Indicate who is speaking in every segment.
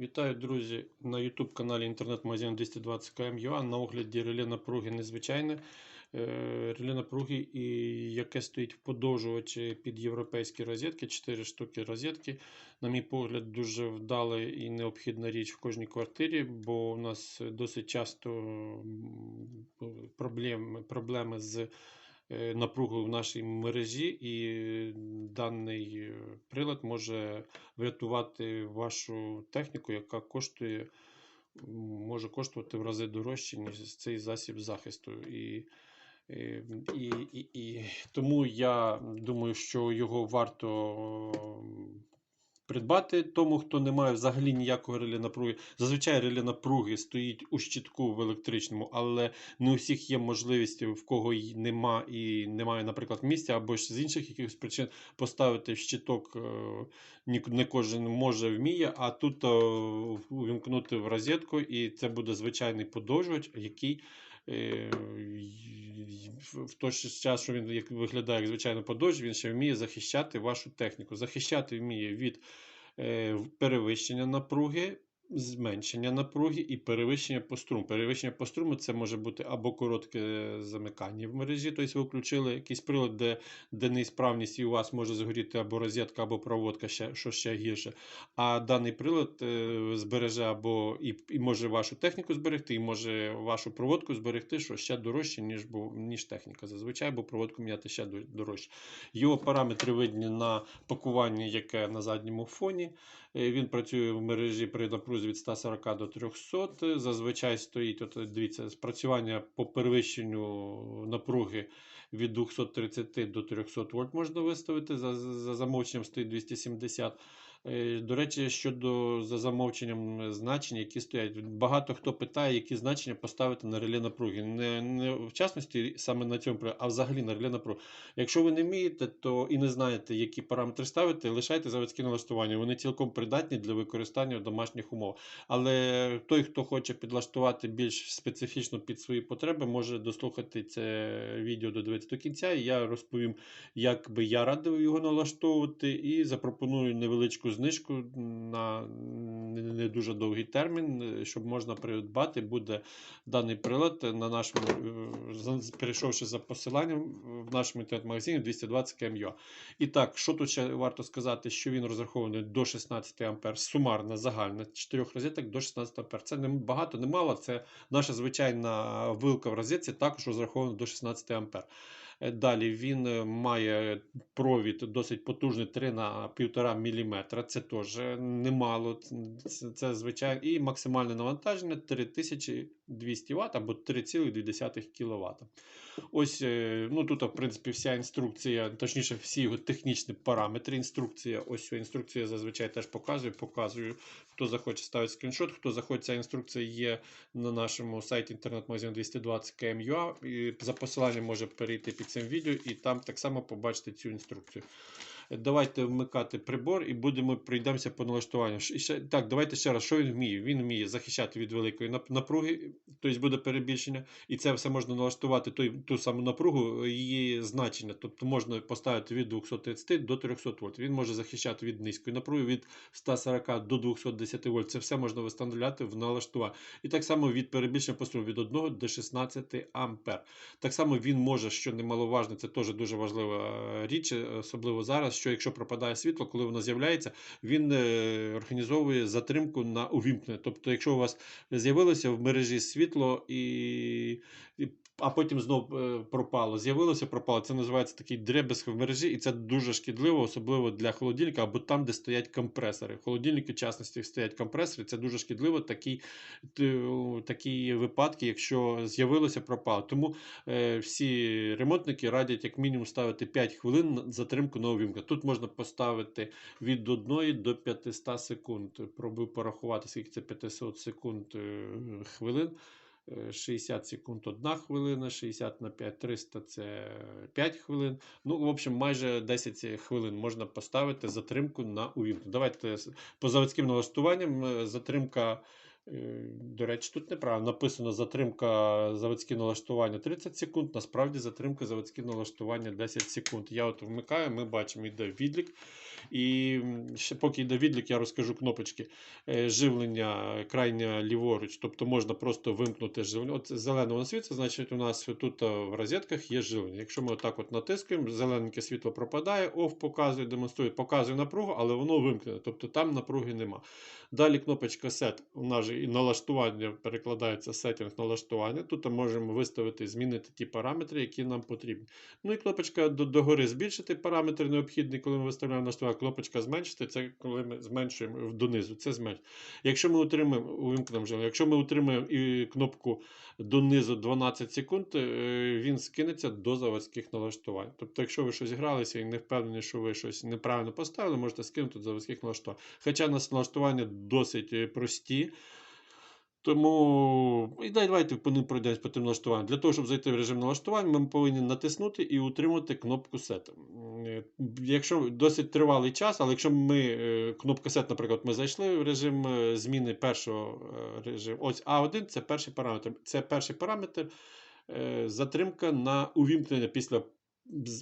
Speaker 1: Вітаю, друзі, на YouTube каналі інтернет-магазин 220 km.ua на огляді реле напруги незвичайне. Е, Реле напруги, і яке стоїть в подовжувачі під європейські розетки, 4 штуки розетки. На мій погляд, дуже вдала і необхідна річ в кожній квартирі, бо у нас досить часто проблеми, проблеми з е, напругою в нашій мережі, і даний е, прилад може врятувати вашу техніку, яка коштує, може коштувати в рази дорожче, ніж цей засіб захисту. І, і, і, і, і тому я думаю, що його варто придбати тому, хто не має взагалі ніякого реле напруги. Зазвичай реле напруги стоїть у щитку в електричному, але не у всіх є можливість, в кого й нема і немає, наприклад, місця, або ж з інших якихось причин поставити в щиток. е, Не кожен може вміє, а тут е, увімкнути в розетку, і це буде звичайний подовжувач, який в в той час, що він як виглядає як звичайно подовжувач, він ще вміє захищати вашу техніку. Захищати вміє від е, перевищення напруги, зменшення напруги і перевищення по струму. Перевищення по струму це може бути або коротке замикання в мережі, тобто ви включили якийсь прилад, де, де неісправність і у вас може згоріти або розетка, або проводка, ще, що ще гірше. А даний прилад е, збереже або і, і може вашу техніку зберегти, і може вашу проводку зберегти, що ще дорожче, ніж, ніж техніка. Зазвичай, бо проводку міняти ще дорожче. Його параметри видні на пакуванні, яке на задньому фоні. Е, Він працює в мережі при напрузі від 140 до 300. Зазвичай стоїть, от дивіться, спрацювання по перевищенню напруги від 230 до 300 вольт можна виставити. За, за замовченням стоїть 270. Е, До речі, щодо за замовченням значень, які стоять. Багато хто питає, які значення поставити на реле напруги. Не, не в частності саме на цьому, а взагалі на реле напруги. Якщо ви не вмієте, то і не знаєте, які параметри ставити, лишайте заводські налаштування. Вони цілком придатні для використання в домашніх умовах. Але той, хто хоче підлаштувати більш специфічно під свої потреби, може дослухати це відео додивитися до кінця. І я розповім, як би я радив його налаштовувати, і запропоную невеличку знижку на не дуже довгий термін, е, щоб можна придбати. Буде даний прилад на нашому, е, перейшовши за посиланням в нашому інтернет-магазині 220 km.ua. І так, що тут ще варто сказати, що він розрахований до 16 А, сумарна, загальна, 4 розеток до 16 А. Це не багато, не мало, це наша звичайна вилка в розетці, також розрахована до 16 А. Е, Далі він е, має провід досить потужний 3 на 1,5 мм. Це теж немало. Це, це звичайно. І максимальне навантаження 3200 Вт або 3,2 кВт. Ось е, ну тут, в принципі, вся інструкція, точніше, всі його технічні параметри. Інструкція. Ось інструкція зазвичай теж показую. Показую, хто захоче ставити скріншот, хто захоче, ця інструкція є на нашому сайті інтернет-магазину 220 km.ua. І за посиланням може перейти під цим відео і там так само побачите цю інструкцію. Давайте вмикати прибор і будемо пройдемося по налаштуванню. Так, давайте ще раз, що він вміє? Він вміє захищати від великої напруги, тобто буде перебільшення, і це все можна налаштувати той, ту саму напругу, її значення. Тобто можна поставити від 230 до 300 вольт. Він може захищати від низької напруги, від 140 до 210 вольт. Це все можна встановляти в налаштуванні. І так само від перебільшення по струму від 1 до 16 ампер. Так само він може, що немаловажно, це теж дуже важлива е, річ, е, особливо зараз, що якщо пропадає світло, коли воно з'являється, він е, організовує затримку на увімкнення. Тобто, якщо у вас з'явилося в мережі світло і. і а потім знов е, пропало. З'явилося, пропало. Це називається такий дребезг в мережі, і це дуже шкідливо, особливо для холодильника або там, де стоять компресори. В в частності, стоять компресори. Це дуже шкідливо. Такі, такі випадки, якщо з'явилося, пропало. Тому е, всі ремонтники радять як мінімум ставити 5 хвилин затримку на увімкнення. Тут можна поставити від 1 до 500 секунд. Пробую порахувати, скільки це 500 секунд е, хвилин. Е, 60 секунд 1 хвилина, 60 на 5 300 це 5 хвилин. Ну, в общем, майже 10 хвилин можна поставити затримку на увімкнення. Давайте по заводським налаштуванням е, затримка. е, До речі, тут неправильно написано затримка заводські налаштування 30 секунд. Насправді затримка заводські налаштування 10 секунд. Я от вмикаю, ми бачимо, йде відлік. І ще поки йде відлік, я розкажу кнопочки Е, живлення крайня ліворуч. Тобто можна просто вимкнути живлення. От зеленого світла, значить у нас тут е, в розетках є живлення. Якщо ми отак от натискаємо, зелененьке світло пропадає, оф показує, демонструє, показує напругу, але воно вимкнене. Тобто там напруги нема. Далі кнопочка Set, у нас же і налаштування перекладається сеттинг налаштування. Тут можемо виставити, змінити ті параметри, які нам потрібні. Ну і кнопочка догори збільшити параметр необхідний, коли ми виставляємо налаштування. Кнопочка зменшити, це коли ми зменшуємо донизу. Це зменшує. Якщо ми утримуємо, якщо ми утримуємо і кнопку донизу 12 секунд, е, він скинеться до заводських налаштувань. Тобто, якщо ви щось гралися і не впевнені, що ви щось неправильно поставили, можете скинути до заводських налаштувань. Хоча нас налаштування досить е, прості. Тому і давайте по ним пройдемось по тим налаштуванням. Для того, щоб зайти в режим налаштувань, ми повинні натиснути і утримувати кнопку Set. Е, Якщо досить тривалий час, але якщо ми е, кнопка Set, наприклад, ми зайшли в режим е, зміни першого режиму. Ось А1 це перший параметр. Це перший параметр затримка на увімкнення після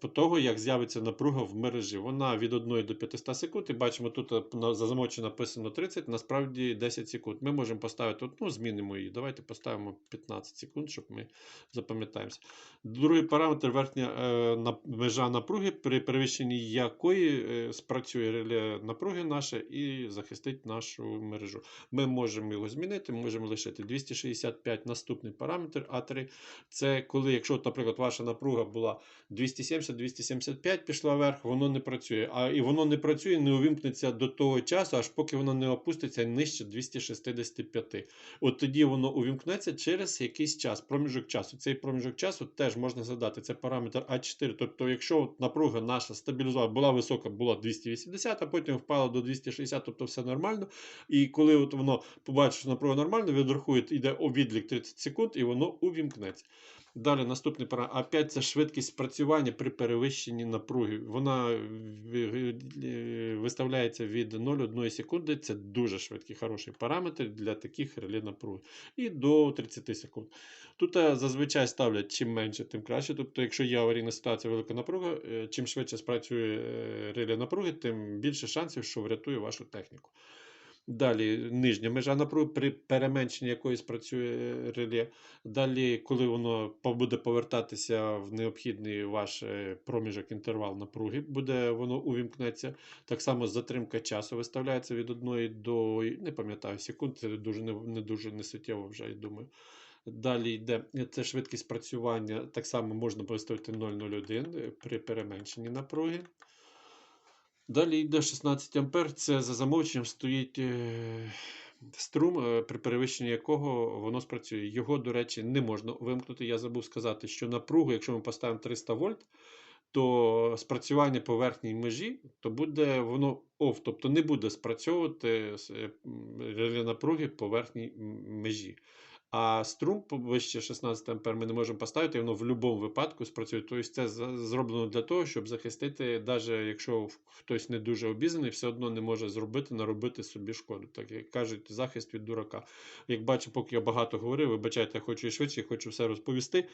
Speaker 1: по того, як з'явиться напруга в мережі. Вона від 1 до 500 секунд. І бачимо, тут е, за замочі написано 30, насправді 10 секунд. Ми можемо поставити, от, ну, змінимо її. Давайте поставимо 15 секунд, щоб ми запам'ятаємося. Другий параметр верхня е, на- межа напруги, при перевищенні якої е, спрацює реле напруги наше і захистить нашу мережу. Ми можемо його змінити, можемо лишити 265 наступний параметр А3. Це коли, якщо, наприклад, ваша напруга була 270-275 пішла вверх, воно не працює. А і воно не працює, не увімкнеться до того часу, аж поки воно не опуститься нижче 265. От тоді воно увімкнеться через якийсь час, проміжок часу. Цей проміжок часу теж можна задати. Це параметр А4. Тобто, якщо напруга наша стабілізувала, була висока, була 280, а потім впала до 260, тобто все нормально. І коли от воно побачить, що напруга нормальна, відрахує, йде відлік 30 секунд, і воно увімкнеться. Далі наступний параметр. А5 це швидкість спрацювання при перевищенні напруги. Вона е, виставляється від 0,1 секунди. Це дуже швидкий, хороший параметр для таких реле напруги. І до 30 секунд. Тут е, зазвичай ставлять чим менше, тим краще. Тобто, якщо є аварійна ситуація, велика напруга, е, чим швидше спрацює реле напруги, тим більше шансів, що врятує вашу техніку. Далі нижня межа напруги, при переменшенні якої спрацює реле. Далі, коли воно буде повертатися в необхідний ваш е, проміжок інтервал напруги, буде воно увімкнеться. Так само затримка часу виставляється від 1 до не пам'ятаю секунд, це дуже не, не дуже несуттєво вже, я думаю. Далі йде це швидкість спрацювання. Так само можна виставити 0,01 е, при переменшенні напруги. Далі йде 16 ампер. Це за замовченням стоїть е, струм, е, при перевищенні якого воно спрацює. Його, до речі, не можна вимкнути. Я забув сказати, що напругу, якщо ми поставимо 300 вольт, то спрацювання по верхній межі, то буде воно off, тобто не буде спрацьовувати е, напруги по верхній межі. А струм вище 16 ампер ми не можемо поставити, воно в будь-якому випадку спрацює. Тобто це зроблено для того, щоб захистити, навіть якщо хтось не дуже обізнаний, все одно не може зробити, наробити собі шкоду. Так як кажуть, захист від дурака. Як бачу, поки я багато говорив, вибачайте, я хочу і швидше, хочу все розповісти,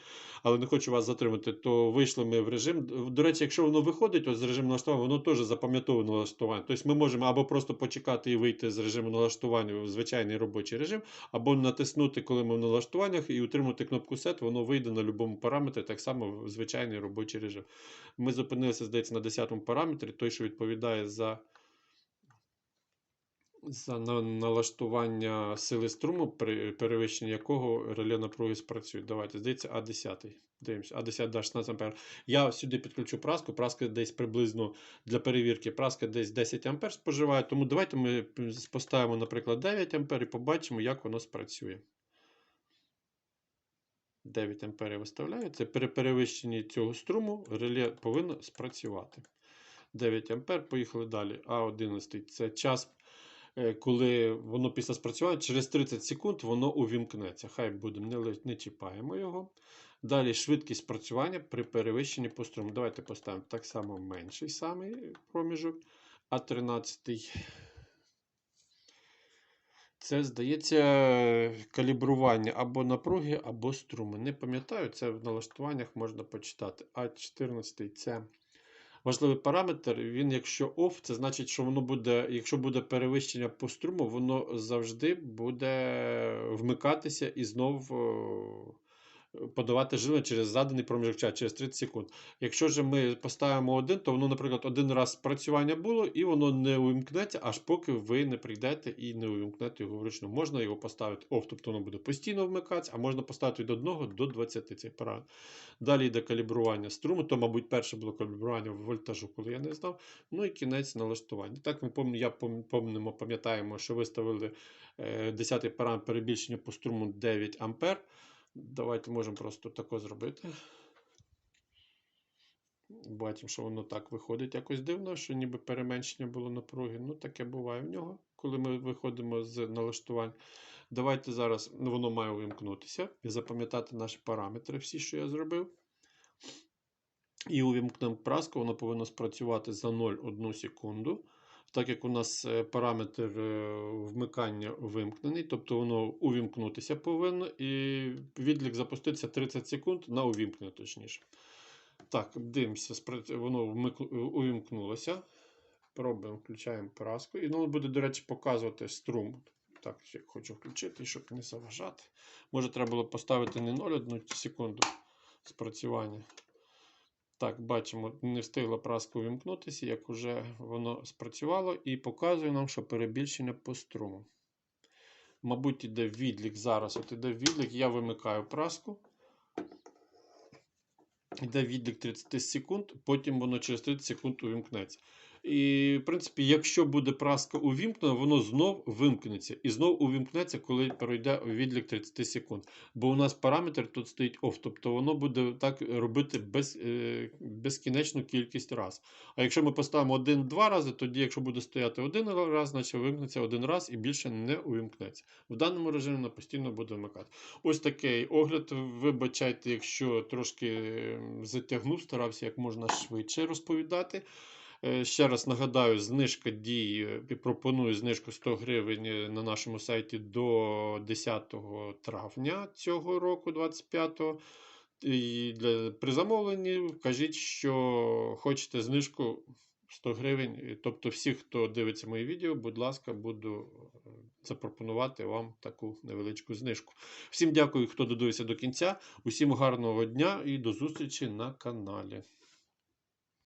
Speaker 1: але не хочу вас затримати, то вийшли ми в режим. До речі, якщо воно виходить з режиму налаштування, воно теж запам'ятовує налаштування. Тобто ми можемо або просто почекати і вийти з режиму налаштування в звичайний робочий режим, або натиснути, коли ми в налаштуваннях, і утримати кнопку Set, воно вийде на будь-якому параметрі, так само в звичайний робочий режим. Ми зупинилися, здається, на 10 параметрі, той, що відповідає за. За налаштування сили струму, при перевищенні якого реле напруги спрацює. Давайте, здається, А10. Дивимося, А10 да 16 ампер. Я сюди підключу праску. Праска десь приблизно для перевірки. Праска десь 10 ампер споживає. Тому давайте ми поставимо, наприклад, 9 ампер і побачимо, як воно спрацює. 9 ампер виставляю. Це при перевищенні цього струму реле повинно спрацювати. 9 ампер, поїхали далі. А11 це час, е, коли воно після спрацювання, через 30 секунд воно увімкнеться. Хай будемо, не, не чіпаємо його. Далі швидкість спрацювання при перевищенні по струму. Давайте поставимо так само менший самий проміжок. А13. Це, здається, калібрування або напруги, або струму. Не пам'ятаю, це в налаштуваннях можна почитати. А14 це важливий параметр. Він, якщо off, це значить, що воно буде, якщо буде перевищення по струму, воно завжди буде вмикатися і знов е, подавати живлення через заданий проміжок часу, через 30 секунд. Якщо ж ми поставимо один, то воно, наприклад, один раз спрацювання було, і воно не увімкнеться, аж поки ви не прийдете і не увімкнете його вручну. Можна його поставити off, тобто воно буде постійно вмикатися, а можна поставити від 1 до 20 цей параметр. Далі йде калібрування струму, то, мабуть, перше було калібрування вольтажу, коли я не знав. Ну і кінець налаштування. Так, ми помнимо, пам'ятаємо, що виставили е, 10 параметр перебільшення по струму 9 А. Давайте можемо просто тако зробити. Бачимо, що воно так виходить якось дивно, що ніби переменшення було напруги. Ну, таке буває в нього, коли ми виходимо з налаштувань. Давайте зараз ну, воно має увімкнутися і запам'ятати наші параметри, всі, що я зробив. І увімкнемо праску, воно повинно спрацювати за 0,1 секунду. Так як у нас е, параметр е, вмикання вимкнений, тобто воно увімкнутися повинно, і відлік запуститься 30 секунд на увімкнення, точніше. Так, дивимося, воно увімкнулося. Пробуємо, включаємо праску. І воно буде, до речі, показувати струм. Так, ще хочу включити, щоб не заважати. Може, треба було поставити не 0,1 секунду спрацювання. Так, бачимо, не встигла праска увімкнутися, як уже воно спрацювало, і показує нам, що перебільшення по струму. Мабуть, іде відлік зараз. От іде відлік, я вимикаю праску. Йде відлік 30 секунд, потім воно через 30 секунд увімкнеться. І, в принципі, якщо буде праска увімкнена, воно знов вимкнеться. І знов увімкнеться, коли пройде відлік 30 секунд. Бо у нас параметр тут стоїть off, тобто воно буде так робити без, е, безкінечну кількість раз. А якщо ми поставимо один-два рази, тоді, якщо буде стояти один раз, значить вимкнеться один раз і більше не увімкнеться. В даному режимі воно постійно буде вмикати. Ось такий огляд. Вибачайте, якщо трошки затягнув, старався як можна швидше розповідати. Е, Ще раз нагадаю, знижка діє, і пропоную знижку 100 гривень е, на нашому сайті до 10 травня цього року, 25-го. І для, при замовленні кажіть, що хочете знижку 100 гривень. Тобто, всі, хто дивиться мої відео, будь ласка, буду е, запропонувати вам таку невеличку знижку. Всім дякую, хто додивився до кінця. Усім гарного дня і до зустрічі на каналі.